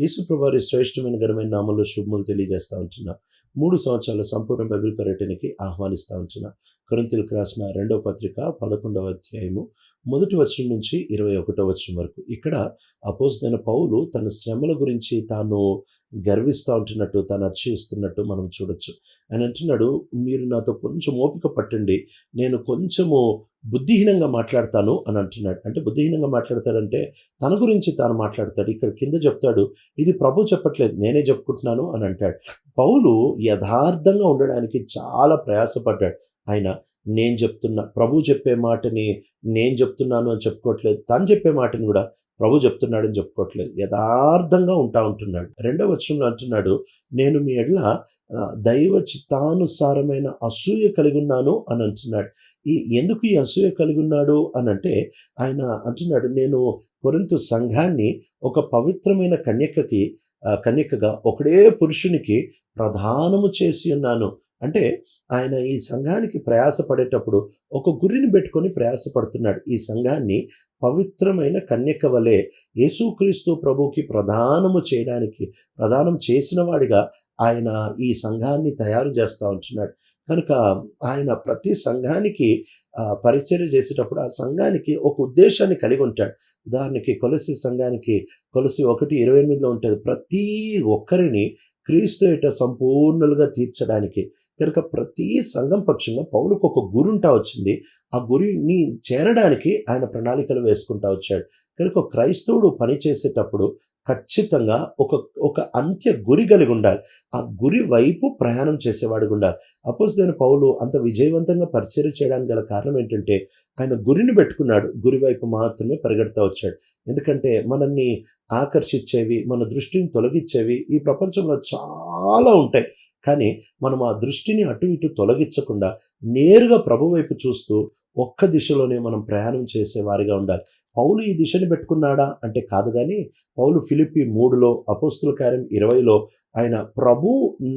యేసుప్రభారి శ్రేష్టమైన ఘనమైన నామంలో శుభములు తెలియజేస్తా ఉంటున్నా. మూడు సంవత్సరాల సంపూర్ణ బైబిల్ పర్యటనకి ఆహ్వానిస్తా ఉంటున్నా. కొరింతలకు రాసిన రెండవ పత్రిక పదకొండవ అధ్యాయము మొదటి వచనం నుంచి ఇరవై ఒకటో వచనం వరకు. ఇక్కడ అపోజిదైన పౌలు తన శ్రమల గురించి తాను గర్విస్తూ ఉంటున్నట్టు తాను అర్చిస్తున్నట్టు మనం చూడొచ్చు. ఆయన అంటున్నాడు మీరు నాతో కొంచెం ఓపిక పట్టండి. నేను కొంచెము బుద్ధిహీనంగా మాట్లాడతాను అని అంటున్నాడు. అంటే బుద్ధిహీనంగా మాట్లాడతాడంటే తన గురించి తాను మాట్లాడతాడు. ఇక్కడ కింద చెప్తాడు ఇది ప్రభు చెప్పట్లేదు నేనే చెప్పుకుంటున్నాను అని అంటాడు. పౌలు యథార్థంగా ఉండడానికి చాలా ప్రయాసపడ్డాడు. ఆయన నేను చెప్తున్నా ప్రభు చెప్పే మాటని నేను చెప్తున్నాను అని చెప్పుకోవట్లేదు తను చెప్పే మాటని కూడా ప్రభు చెప్తున్నాడని చెప్పుకోవట్లేదు యథార్థంగా ఉంటా ఉంటున్నాడు. రెండవ వచనంలో అంటున్నాడు నేను మీ ఎడ్ల దైవ చిత్తానుసారమైన అసూయ కలిగి ఉన్నాను అని అంటున్నాడు. ఈ ఎందుకు ఈ అసూయ కలిగి ఉన్నాడు అని అంటే ఆయన అంటున్నాడు నేను కొరింత సంఘాన్ని ఒక పవిత్రమైన కన్యకకి కన్యకగా ఒకడే పురుషునికి ప్రధానము చేసి ఉన్నాను. అంటే ఆయన ఈ సంఘానికి ప్రయాసపడేటప్పుడు ఒక గురిని పెట్టుకొని ప్రయాసపడుతున్నాడు. ఈ సంఘాన్ని పవిత్రమైన కన్యక వలె యేసుక్రీస్తు ప్రభుకి ప్రదానము చేయడానికి ప్రదానం చేసిన వాడిగా ఆయన ఈ సంఘాన్ని తయారు చేస్తూ ఉంటున్నాడు. కనుక ఆయన ప్రతి సంఘానికి పరిచర్య చేసేటప్పుడు ఆ సంఘానికి ఒక ఉద్దేశాన్ని కలిగి ఉంటాడు. ఉదాహరణకి కొలసి సంఘానికి కొలసి ఒకటి ఇరవై ఎనిమిదిలో ఉంటుంది. ప్రతి ఒక్కరిని క్రీస్తు ఇట సంపూర్ణులుగా తీర్చడానికి కనుక ప్రతి సంఘం పక్షంగా పౌలకు ఒక గురి ఉంటా వచ్చింది. ఆ గురిని చేరడానికి ఆయన ప్రణాళికలు వేసుకుంటా వచ్చాడు. కనుక క్రైస్తవుడు పని చేసేటప్పుడు ఖచ్చితంగా ఒక ఒక అంత్య గురి కలిగి ఉండాలి. ఆ గురి వైపు ప్రయాణం చేసేవాడిగా ఉండాలి. అపోజిదైన పౌలు అంత విజయవంతంగా పరిచయం చేయడానికి గల కారణం ఏంటంటే ఆయన గురిని పెట్టుకున్నాడు. గురి వైపు మాత్రమే పరిగెడతా వచ్చాడు. ఎందుకంటే మనల్ని ఆకర్షించేవి మన దృష్టిని తొలగించేవి ఈ ప్రపంచంలో చాలా ఉంటాయి. కానీ మనం ఆ దృష్టిని అటు ఇటు తొలగించకుండా నేరుగా ప్రభు వైపు చూస్తూ ఒక్క దిశలోనే మనం ప్రయాణం చేసేవారిగా ఉండాలి. పౌలు ఈ దిశని పెట్టుకున్నాడా? అంటే కాదు కానీ పౌలు ఫిలిప్పి మూడులో అపోస్తుల కార్యం ఇరవైలో ఆయన ప్రభు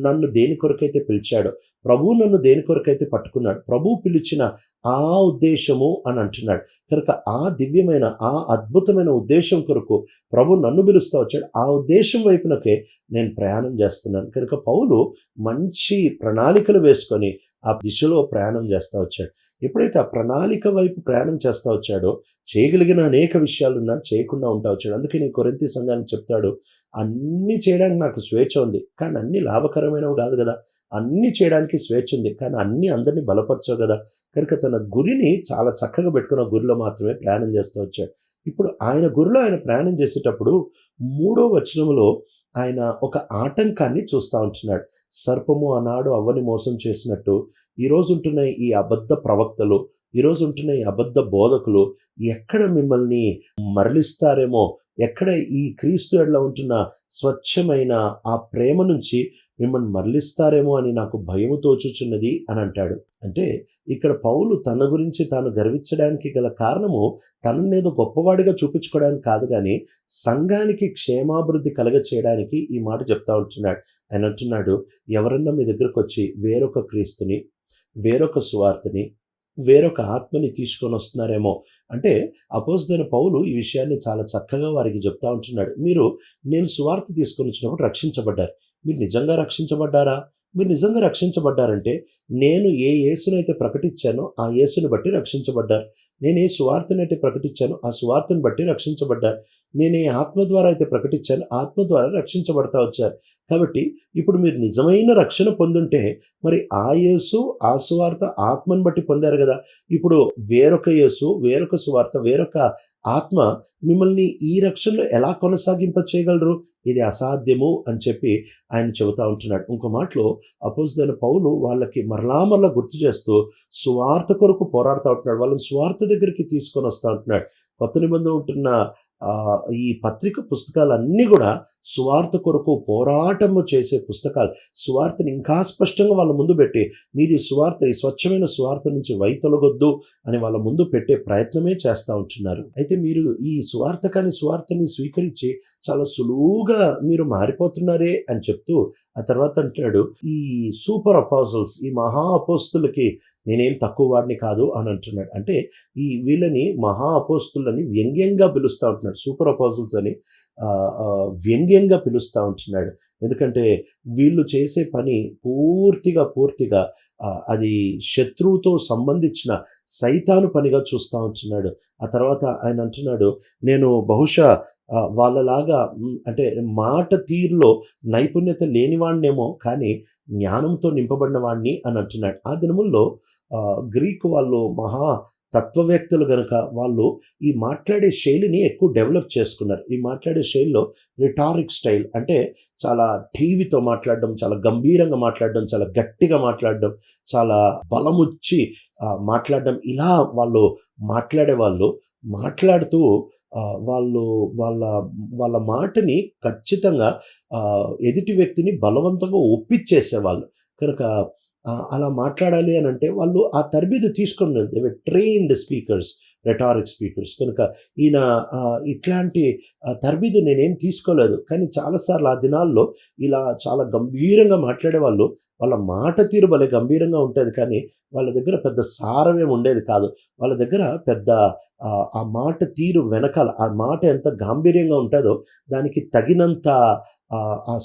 నన్ను దేని కొరకైతే పిలిచాడో ప్రభు నన్ను దేని కొరకైతే పట్టుకున్నాడు ప్రభు పిలిచిన ఆ ఉద్దేశము అని అంటున్నాడు. కనుక ఆ దివ్యమైన ఆ అద్భుతమైన ఉద్దేశం కొరకు ప్రభు నన్ను పిలుస్తూ వచ్చాడు. ఆ ఉద్దేశం వైపునకే నేను ప్రయాణం చేస్తున్నాను. కనుక పౌలు మంచి ప్రణాళికలు వేసుకొని ఆ దిశలో ప్రయాణం చేస్తూ వచ్చాడు. ఎప్పుడైతే ఆ ప్రణాళిక వైపు ప్రయాణం చేస్తూ వచ్చాడో చేయగలిగిన అనేక విషయాలున్నా చేయకుండా ఉంటా వచ్చాడు. అందుకే నేను కొరింతి సంఘానికి చెప్తాడు అన్నీ చేయడానికి నాకు స్వేచ్ఛ ఉంది. కానీ అన్ని లాభకరమైనవి కాదు కదా. అన్నీ చేయడానికి స్వేచ్ఛ ఉంది. కానీ అన్నీ అందరినీ బలపరచవు కదా. కనుక తన గురిని చాలా చక్కగా పెట్టుకున్న గురిలో మాత్రమే ప్రయాణం చేస్తూ వచ్చాడు. ఇప్పుడు ఆయన గురిలో ఆయన ప్రయాణం చేసేటప్పుడు మూడో వచనములో ఆయన ఒక ఆటంకాన్ని చూస్తూ ఉంటున్నాడు. సర్పము అన్నాడు అవ్వని మోసం చేసినట్టు ఈరోజు ఉంటున్న ఈ అబద్ధ ప్రవక్తలు ఈరోజు ఉంటున్న ఈ అబద్ధ బోధకులు ఎక్కడ మిమ్మల్ని మరలిస్తారేమో ఎక్కడ ఈ క్రీస్తు ఎడల ఉంటున్న స్వచ్ఛమైన ఆ ప్రేమ నుంచి మిమ్మల్ని మరలిస్తారేమో అని నాకు భయము తోచుచున్నది అని అంటాడు. అంటే ఇక్కడ పౌలు తన గురించి తాను గర్వించడానికి గల కారణము తననేదో గొప్పవాడిగా చూపించుకోవడానికి కాదు కానీ సంఘానికి క్షేమాభివృద్ధి కలగ చేయడానికి ఈ మాట చెప్తా ఉంటున్నాడు. ఆయన అంటున్నాడు ఎవరన్నా మీ దగ్గరకు వచ్చి వేరొక క్రీస్తుని వేరొక సువార్తని వేరొక ఆత్మని తీసుకొని వస్తున్నారేమో. అంటే అపోజిదైన పౌలు ఈ విషయాన్ని చాలా చక్కగా వారికి చెప్తా ఉంటున్నాడు. మీరు నేను సువార్త తీసుకొని వచ్చినప్పుడు రక్షించబడ్డారు. మీరు నిజంగా రక్షించబడ్డారా? మీరు నిజంగా రక్షించబడ్డారంటే నేను ఏ యేసునైతే ప్రకటించానో ఆ యేసుని బట్టి రక్షించబడ్డారు. నేను ఏ సువార్తనైతే అయితే ప్రకటించానో ఆ సువార్తను బట్టి రక్షించబడ్డారు. నేను ఏ ఆత్మ ద్వారా అయితే ప్రకటించానో ఆత్మ ద్వారా రక్షించబడతా వచ్చారు. కాబట్టి ఇప్పుడు మీరు నిజమైన రక్షణ పొందుంటే మరి ఆ యేసు ఆ సువార్త ఆత్మను బట్టి పొందారు కదా. ఇప్పుడు వేరొక యేసు వేరొక సువార్త వేరొక ఆత్మ మిమ్మల్ని ఈ రక్షణలో ఎలా కొనసాగింప చేయగలరు? ఇది అసాధ్యము అని చెప్పి ఆయన చెబుతా ఉంటున్నాడు. ఇంకో మాటలో అపోజిదైన పౌలు వాళ్ళకి మరలా మరలా గుర్తు చేస్తూ సువార్త కొరకు పోరాడుతూ ఉంటున్నాడు. వాళ్ళని సువార్త దగ్గరికి తీసుకొని వస్తూ ఉంటున్నాడు. కొత్త నిబంధన ఉంటున్న ఈ పత్రిక పుస్తకాలన్నీ కూడా స్వార్థ కొరకు పోరాటము చేసే పుస్తకాలు. స్వార్థని ఇంకా స్పష్టంగా వాళ్ళ ముందు పెట్టి మీరు ఈ స్వార్థ ఈ స్వచ్ఛమైన స్వార్థ నుంచి వైతొలగొద్దు అని వాళ్ళ ముందు పెట్టే ప్రయత్నమే చేస్తూ ఉంటున్నారు. అయితే మీరు ఈ స్వార్థ కాని స్వార్థని స్వీకరించి చాలా సులువుగా మీరు మారిపోతున్నారే అని చెప్తూ ఆ తర్వాత అంటాడు ఈ సూపర్ అపోజల్స్ ఈ మహా అపోస్తులకి నేనేం తక్కువ వాడిని కాదు అని అంటున్నాడు. అంటే ఈ వీళ్ళని మహా అపోస్తులని వ్యంగ్యంగా పిలుస్తూ ఉంటున్నాడు. సూపర్ అపోజల్స్ అని వ్యంగ్యంగా పిలుస్తూ ఉంటున్నాడు. ఎందుకంటే వీళ్ళు చేసే పని పూర్తిగా పూర్తిగా అది శత్రువుతో సంబంధించిన సైతాను పనిగా చూస్తూ ఉంటున్నాడు. ఆ తర్వాత ఆయన అంటున్నాడు నేను బహుశా వాళ్ళలాగా అంటే మాట తీరులో నైపుణ్యత లేనివాడినేమో కానీ జ్ఞానంతో నింపబడిన వాడిని అని అంటున్నాడు. ఆ దినముల్లో గ్రీక్ గ్రీకు వాళ్ళు మహా తత్వవేత్తలు కనుక వాళ్ళు ఈ మాట్లాడే శైలిని ఎక్కువ డెవలప్ చేసుకున్నారు. ఈ మాట్లాడే శైలిలో రిటారిక్ స్టైల్ అంటే చాలా టీవీతో మాట్లాడడం చాలా గంభీరంగా మాట్లాడడం చాలా గట్టిగా మాట్లాడడం చాలా బలముచ్చి మాట్లాడడం ఇలా వాళ్ళు మాట్లాడే వాళ్ళు మాట్లాడుతూ వాళ్ళు వాళ్ళ వాళ్ళ మాటని ఖచ్చితంగా ఎదుటి వ్యక్తిని బలవంతంగా ఒప్పించేసేవాళ్ళు. కనుక అలా మాట్లాడాలి అని అంటే వాళ్ళు ఆ తరబీదు తీసుకొని ట్రైన్డ్ స్పీకర్స్ రెటారిక్ స్పీకర్స్ కనుక ఈయన ఇట్లాంటి తరబీదు నేనేం తీసుకోలేదు. కానీ చాలాసార్లు ఆ దినాల్లో ఇలా చాలా గంభీరంగా మాట్లాడే వాళ్ళు వాళ్ళ మాట తీరు భలే గంభీరంగా ఉంటుంది. కానీ వాళ్ళ దగ్గర పెద్ద సారమేం ఉండేది కాదు. వాళ్ళ దగ్గర పెద్ద ఆ, ఆ మాట తీరు వెనకాల ఆ మాట ఎంత గాంభీర్యంగా ఉంటుందో దానికి తగినంత ఆ,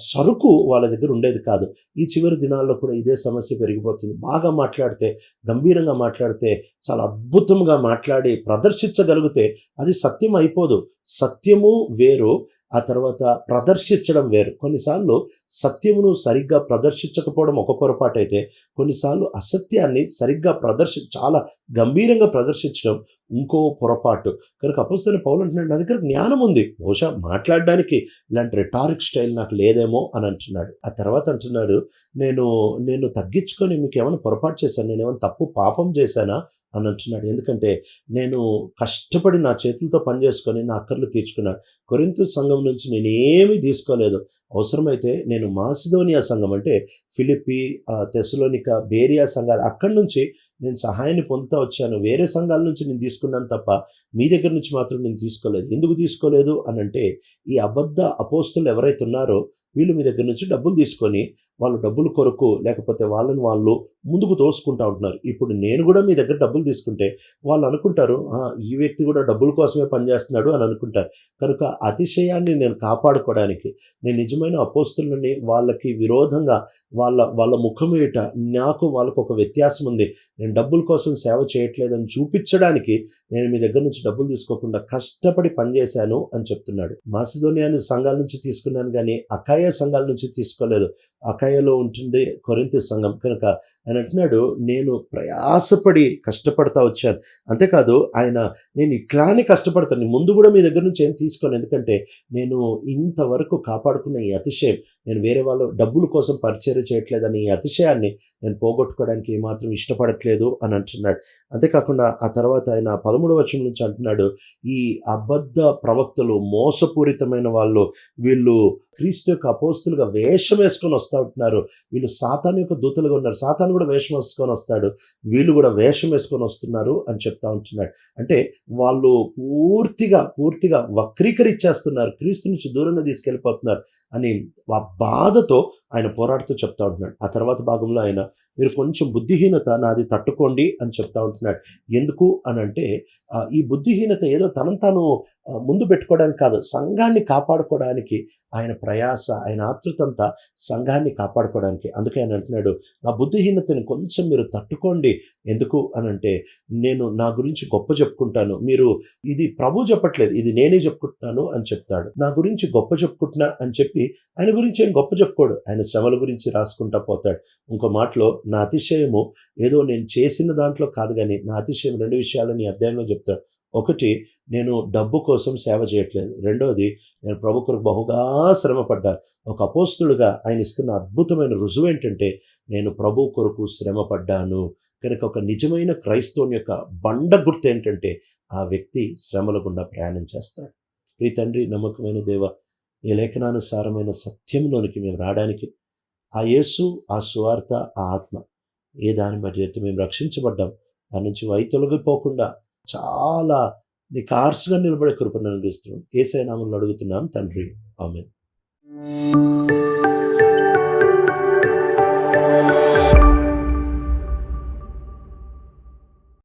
సరుకు వాళ్ళ దగ్గర ఉండేది కాదు. ఈ చివరి దినాల్లో కూడా ఇదే సమస్య పెరిగిపోతుంది. బాగా మాట్లాడితే గంభీరంగా మాట్లాడితే చాలా అద్భుతంగా మాట్లాడి ప్రదర్శించగలిగితే అది సత్యం అయిపోదు. సత్యము వేరు ఆ తర్వాత ప్రదర్శించడం వేరు. కొన్నిసార్లు సత్యమును సరిగ్గా ప్రదర్శించకపోవడం ఒక పొరపాటు అయితే కొన్నిసార్లు అసత్యాన్ని సరిగ్గా ప్రదర్శి చాలా గంభీరంగా ప్రదర్శించడం ఇంకో పొరపాటు. కనుక అపోస్తున్న పౌలు అంటున్నాడు నా దగ్గర జ్ఞానం ఉంది. బహుశా మాట్లాడడానికి ఇలాంటి రిటారిక్ స్టైల్ నాకు లేదేమో అని అంటున్నాడు. ఆ తర్వాత అంటున్నాడు నేను నేను తగ్గించుకొని మీకు ఏమైనా పొరపాటు చేశాను? నేను ఏమైనా తప్పు పాపం చేశానా? అని అంటున్నాడు ఎందుకంటే నేను కష్టపడి నా చేతులతో పనిచేసుకొని నా అక్కర్లు తీర్చుకున్నాను. కొరింత సంఘం నుంచి నేనేమీ తీసుకోలేదు. అవసరమైతే నేను మాసిదోనియా సంఘం అంటే ఫిలిప్పి తెసలోనిక బేరియా సంఘాలు అక్కడి నుంచి నేను సహాయాన్ని పొందుతా వచ్చాను. వేరే సంఘాల నుంచి నేను తీసుకున్నాను తప్ప మీ దగ్గర నుంచి మాత్రం నేను తీసుకోలేదు. ఎందుకు తీసుకోలేదు? అని అంటే ఈ అబద్ధ అపోస్తులు ఎవరైతే ఉన్నారో వీళ్ళు మీ దగ్గర నుంచి డబ్బులు తీసుకొని వాళ్ళు డబ్బులు కొరకు లేకపోతే వాళ్ళని వాళ్ళు ముందుకు తోసుకుంటా ఉంటున్నారు. ఇప్పుడు నేను కూడా మీ దగ్గర డబ్బులు తీసుకుంటే వాళ్ళు అనుకుంటారు ఈ వ్యక్తి కూడా డబ్బుల కోసమే పనిచేస్తున్నాడు అని అనుకుంటారు. కనుక అతిశయాన్ని నేను కాపాడుకోవడానికి నేను నిజమైన అపోస్తులని వాళ్ళకి విరోధంగా వాళ్ళ వాళ్ళ ముఖం ఏట నాకు వాళ్ళకు ఒక వ్యత్యాసం ఉంది. నేను డబ్బుల కోసం సేవ చేయట్లేదని చూపించడానికి నేను మీ దగ్గర నుంచి డబ్బులు తీసుకోకుండా కష్టపడి పనిచేశాను అని చెప్తున్నాడు. మాసిదోనియాని సంఘాల నుంచి తీసుకున్నాను కానీ అకాయ సంఘాల నుంచి తీసుకోలేదు. అకాయలో ఉంటుంది కొరింత సంఘం. కనుక ఆయన అంటున్నాడు నేను ప్రయాసపడి కష్టపడతా వచ్చాను. అంతేకాదు ఆయన నేను ఇట్లానే కష్టపడతాను ముందు కూడా మీ దగ్గర నుంచి ఏం తీసుకోను. ఎందుకంటే నేను ఇంతవరకు కాపాడుకున్న ఈ అతిశయం నేను వేరే వాళ్ళు డబ్బుల కోసం పరిచయం చేయట్లేదని ఈ అతిశయాన్ని నేను పోగొట్టుకోవడానికి ఏమాత్రం ఇష్టపడట్లేదు అని అంటున్నాడు. అంతేకాకుండా ఆ తర్వాత ఆయన పదమూడవ వచనం నుంచి అంటున్నాడు ఈ అబద్ధ ప్రవక్తలు మోసపూరితమైన వాళ్ళు వీళ్ళు క్రీస్తు యొక్క అపోస్తులుగా వేషం వేసుకొని వస్తారు. వస్తూ ఉంటున్నారు. వీళ్ళు సాతాను యొక్క దూతలుగా ఉన్నారు. సాతాను కూడా వేషం వేసుకొని వస్తాడు. వీళ్ళు కూడా వేషం వేసుకొని వస్తున్నారు అని చెప్తా ఉంటున్నాడు. అంటే వాళ్ళు పూర్తిగా పూర్తిగా వక్రీకరించేస్తున్నారు. క్రీస్తు నుంచి దూరంగా తీసుకెళ్ళిపోతున్నారు అని ఆ బాధతో ఆయన పోరాడుతూ చెప్తా ఉంటున్నాడు. ఆ తర్వాత భాగంలో ఆయన మీరు కొంచెం బుద్ధిహీనత నాది తట్టుకోండి అని చెప్తా ఉంటున్నాడు. ఎందుకు అని అంటే ఈ బుద్ధిహీనత ఏదో తనను తాను ముందు పెట్టుకోవడానికి కాదు సంఘాన్ని కాపాడుకోవడానికి ఆయన ప్రయాస ఆయన ఆతృతంతా సంఘాన్ని కాపాడుకోవడానికి. అందుకే ఆయన అంటున్నాడు నా బుద్ధిహీనతని కొంచెం మీరు తట్టుకోండి. ఎందుకు అని అంటే నేను నా గురించి గొప్ప చెప్పుకుంటాను. మీరు ఇది ప్రభు చెప్పట్లేదు ఇది నేనే చెప్పుకుంటున్నాను అని చెప్తాడు. నా గురించి గొప్ప చెప్పుకుంటున్నా అని చెప్పి ఆయన గురించి ఏం గొప్ప చెప్పుకోడు. ఆయన శ్రమల గురించి రాసుకుంటా పోతాడు. ఇంకో మాటలో నా అతిశయము ఏదో నేను చేసిన దాంట్లో కాదు కానీ నా అతిశయం రెండు విషయాలు నీ అధ్యాయంలో చెప్తాడు ఒకటి నేను డబ్బు కోసం సేవ చేయట్లేదు. రెండవది నేను ప్రభు కొరకు బహుగా శ్రమపడ్డాను. ఒక అపోస్తుడుగా ఆయన ఇస్తున్న అద్భుతమైన రుజువు ఏంటంటే నేను ప్రభు కొరకు శ్రమపడ్డాను. కనుక ఒక నిజమైన క్రైస్తవుని యొక్క బండ గుర్తు ఏంటంటే ఆ వ్యక్తి శ్రమల గుండా ప్రయాణం చేస్తాడు. ప్రీ తండ్రి నమ్మకమైన దేవ ఈ లేఖనానుసారమైన సత్యంలోనికి మేము రావడానికి ఆ యేసు ఆ సువార్త ఆ ఆత్మ. ఏ దాని బట్టి అయితే మేము రక్షించబడ్డాం. దాని నుంచి వై తొలగిపోకుండా చాలా నీ కార్స్గా నిలబడే కృపను అనుగ్రహిస్తున్నాం. ఏసై అడుగుతున్నాం తండ్రి. ఆమె